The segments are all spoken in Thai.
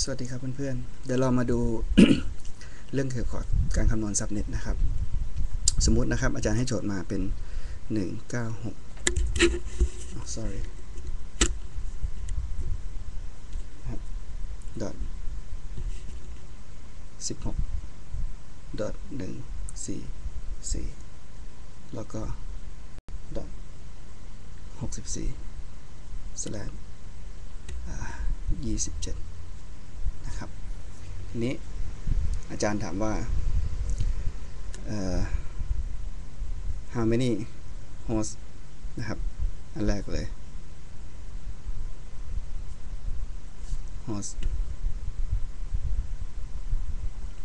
สวัสดีครับเพื่อนๆ เดี๋ยวเรามาดูเรื่องเกี่ยวกับการคำนวณซับเน็ตนะครับ สมมุตินะครับอาจารย์ให้โจทย์มาเป็น 196 oh, sorry ครับ dot 16 dot 1 4 4 แล้วก็ dot 64 slash 27นะครับที นี้อาจารย์ถามว่า how many host นะครับ อันแรกเลย host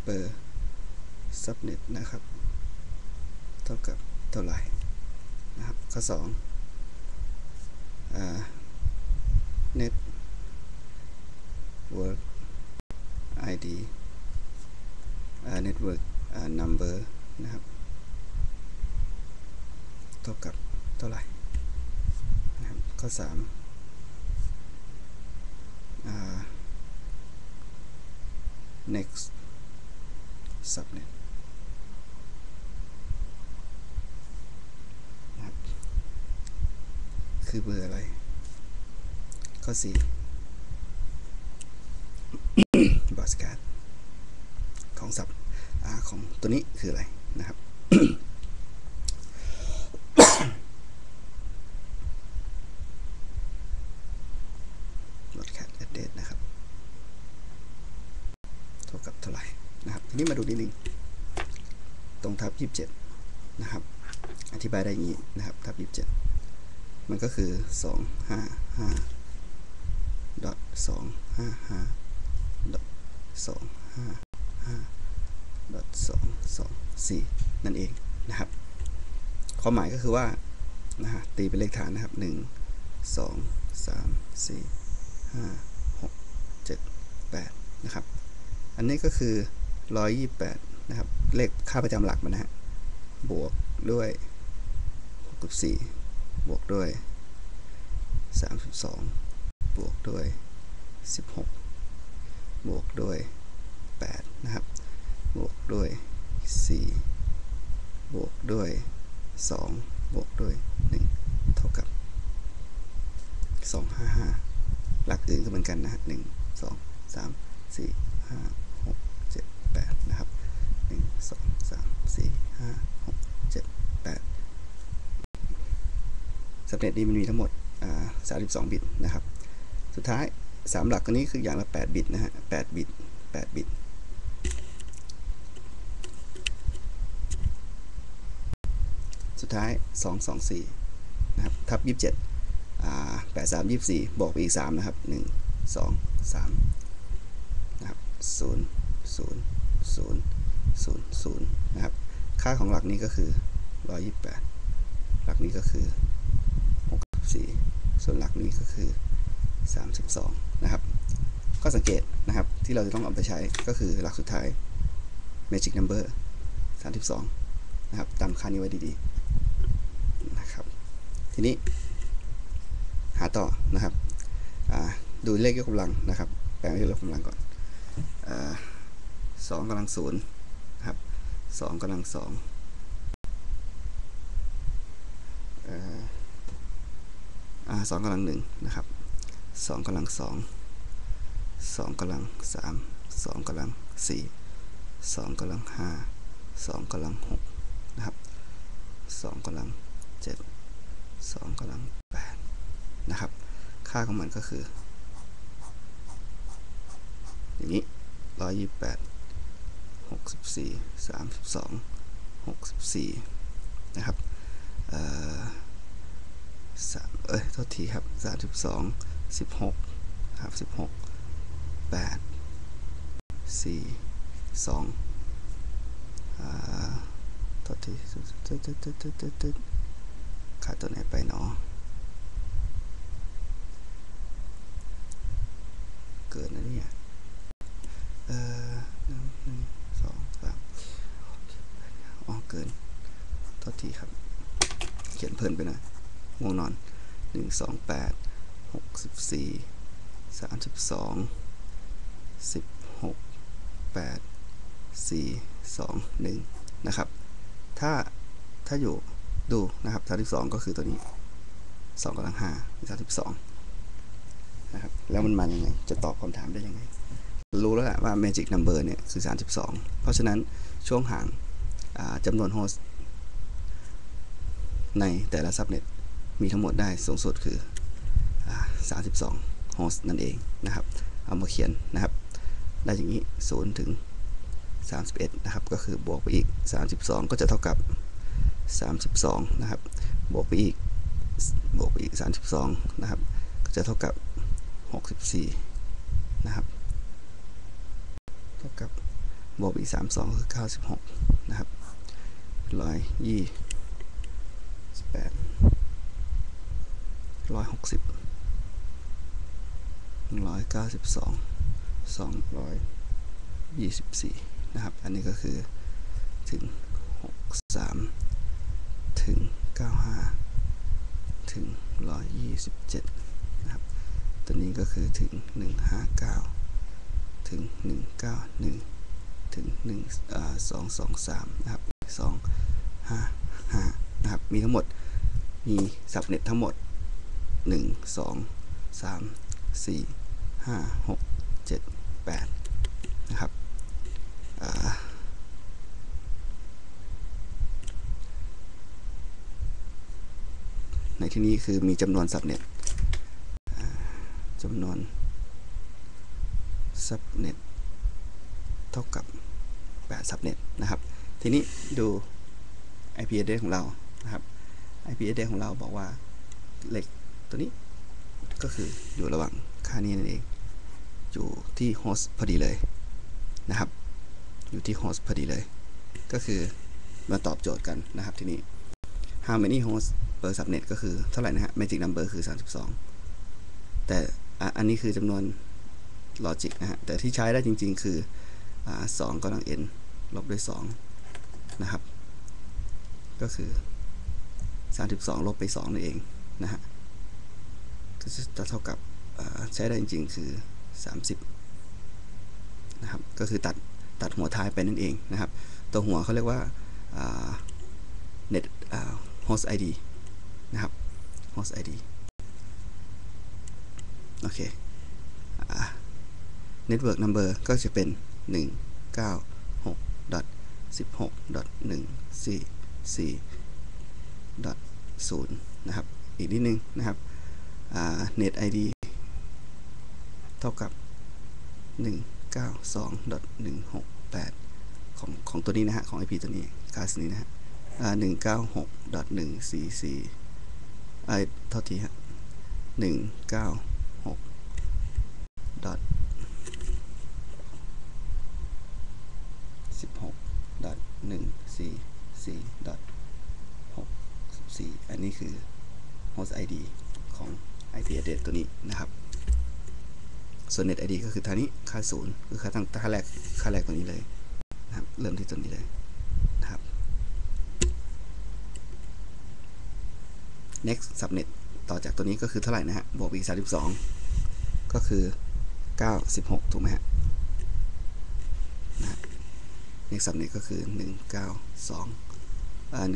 per subnet นะครับ เท่ากับเท่าไหร่นะครับ ข้อ2 net work id uh, network uh, number นะครับเท่ากับเท่าไหร่นะครับข้อ3 uh, next subnet คือเบอร์อะไร ข้อ 4 บอ สการของสับของตัวนี้คืออะไรนะครับบอสการ์ด a d d r e s นะครับเท่ากับเท่าไหร่นะครับ ทีนี้มาดูนิดนึง ตรงทับ 27 นะครับ อธิบายได้อย่างนี้นะครับ ทับ 27 มันก็คือ 2 5 5 ดอท2 5 5 ด อท2 5 5ดอท2 2 4นั่นเองนะครับความหมายก็คือว่านะฮะตีเป็นเลขฐานนะครับ1 2 3 4 5 6 7 8นะครับ อันนี้ก็คือ128นะครับ เลขค่าประจำหลักมันนะฮะบวกด้วย64บวกด้วย32บวกด้วย16บ บวกด้วย8นะครับ บวกด้วย 4 บวกด้วย 2 บวกด้วย 1 เท่ากับ 255 หลักอื่นก็เหมือนกันนะฮะ1 2 3 4 5 6 7 8 นะครับ 1 2 3 4 5 6 7 8สำเร็จนี้มันมีทั้งหมดอ่า32 บิตนะครับ สุดท้าย 3หลักตัวนี้คืออย่างละ 8 บิตนะฮะ8บิต8บิต สุดท้าย 224 นะครับ ทับ 27อ่า83 24บอกไปอีก 3 นะครับ 1 2 3 นะครับ 0 0 0 0 0 นะครับ ค่าของหลักนี้ก็คือ 128 หลักนี้ก็คือ 64 ส่วนหลักนี้ก็คือ 32 นะครับ ก็สังเกตนะครับที่เราจะต้องเอาไปใช้ก็คือหลักสุดท้าย magic number 32 นะครับจำค่านี้ไว้ดีๆนะครับ ทีนี้หาต่อนะครับดูเลขยกกำลังนะครับ แปลงเลขยกกำลังก่อนสองกำลังศูนย์ครับสองกำลังสองสองกำลังหนึ่งนะครับ สองกำลังสองสองกำลังสามสองกำลังสี่สองกำลังห้าสองกำลังหกนะครับสองกำลังเจ็ดสองกำลังแปดนะครับ ค่าของมันก็คือ อย่างนี้ร้อยยี่แปดหกสิบสี่สามสิบสองหกสิบสี่นะครับเอ่อสามเอ้ยโทษทีครับสามสิบสอง สิบหกครับสิบหกแปดสี่สองอ่าโทษทีตึ๊ดตัดตัดตัดตัดตัดขาดตัวไหนไปเนาะเกินนะเนี่ยเอ่อหนึ่งหนึ่งสองสามอ๋อเกินโทษทีครับ เขียนเพลินไปหน่อยง่วงนอนหนึ่งสองแปด หกสิบสี่สามสิบสองสิบหกแปดสี่สองหนึ่งนะครับ ถ้าถ้าอยู่ดูนะครับสามสิบสองก็คือตัวนี้สองกำลังห้าสามสิบสองนะครับ แล้วมันมายังไง จะตอบคำถามได้ยังไง รู้แล้วแหละว่า magic number เนี่ย คือ 32 เพราะฉะนั้นช่วงห่างจำนวนโฮสต์ในแต่ละซับเน็ตมีทั้งหมดได้สูงสุดคือ 32โฮสต์นั่นเองนะครับ เอามาเขียนนะครับ ได้อย่างนี้ 0 ถึง 31 นะครับ ก็คือบวกไปอีก 32 ก็จะเท่ากับ 32 นะครับ บวกไปอีก บวกไปอีก 32 นะครับ ก็จะเท่ากับ 64 นะครับ เท่ากับบวกอีก 32 คือ 96 นะครับร้อยยี่สิบแปดร้อยหกสิบ ร้อยเก้าสิบสองสองร้อยยี่สิบสี่นะครับ อันนี้ก็คือถึงหกสามถึงเก้าห้าถึงร้อยยี่สิบเจ็ดนะครับ ตัวนี้ก็คือถึงหนึ่งห้าเก้าถึง191ถึง1อ่า223นะครับ255นะครับ มีทั้งหมด มีสับเน็ตทั้งหมด1 2 3 4 5 6 7 8 นะครับในที่นี้คือมีจำนวนสับเน็ตจำนวน subnet เท่ากับ8 subnet นะครับ ทีนี้ดู IP address ของเรานะครับ IP address ของเราบอกว่าเหล็กตัวนี้ ก็คืออยู่ระหว่างค่านี้นั่นเอง อยู่ที่โฮสต์พอดีเลยนะครับ อยู่ที่โฮสต์พอดีเลย ก็คือมาตอบโจทย์กันนะครับที่นี้ how many hosts per subnet ก็คือเท่าไหร่นะฮะ magic number คือ 32 แต่อะอันนี้คือจำนวนลอจิกนะฮะ แต่ที่ใช้ได้จริง ๆ คือสองกำลัง n ลบด้วย 2 นะครับ ก็คือ 32 ลบไป 2 นั่นเองนะฮะ ก็จะเท่ากับใช้ได้จริง ๆ คือ 30นะครับก็คือตัดตัดหัวท้ายไปนั่นเองนะครับ ตัวหัวเขาเรียกว่า net host id นะครับ host id โอเค Network Number ก็จะเป็น 196.16.144.0 นะครับ อีกนิดนึงนะครับ Net ID เท่ากับ 192.168 ของของตัวนี้นะฮะ ของ IP ตัวนี้คลาสนี้นะฮะ196.144ไอเท่าทีฮะ196ดอทสิบหกดอทหนึ่งสี่สี่ดอทหกสี่อันนี้คือ host ID ของ IP address ตัวนี้นะครับส่วน net ID ก็คือท่านี้ค่าศูนย์คือค่าตั้งค่าแรกค่าแรกตัวนี้เลยนะครับเริ่มที่ตัวนี้เลยนะครับ next subnet ต่อจากตัวนี้ก็คือเท่าไหร่นะฮะบวกอีก32 ก็คือ 96 ถูกไหมฮะนะ next subnet ก็คือ 192อ่า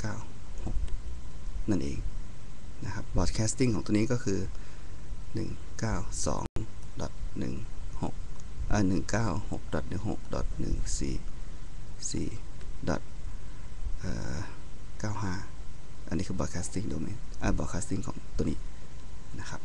196.144.96 นั่นเองนะครับบอร์ดแคสติ้งของตัวนี้ก็คือ 192.16อ่า196.16.144.95 อันนี้คือบอร์ดแคสติ้งโดเมนอ่าบอร์ดแคสติ้งของตัวนี้นะครับ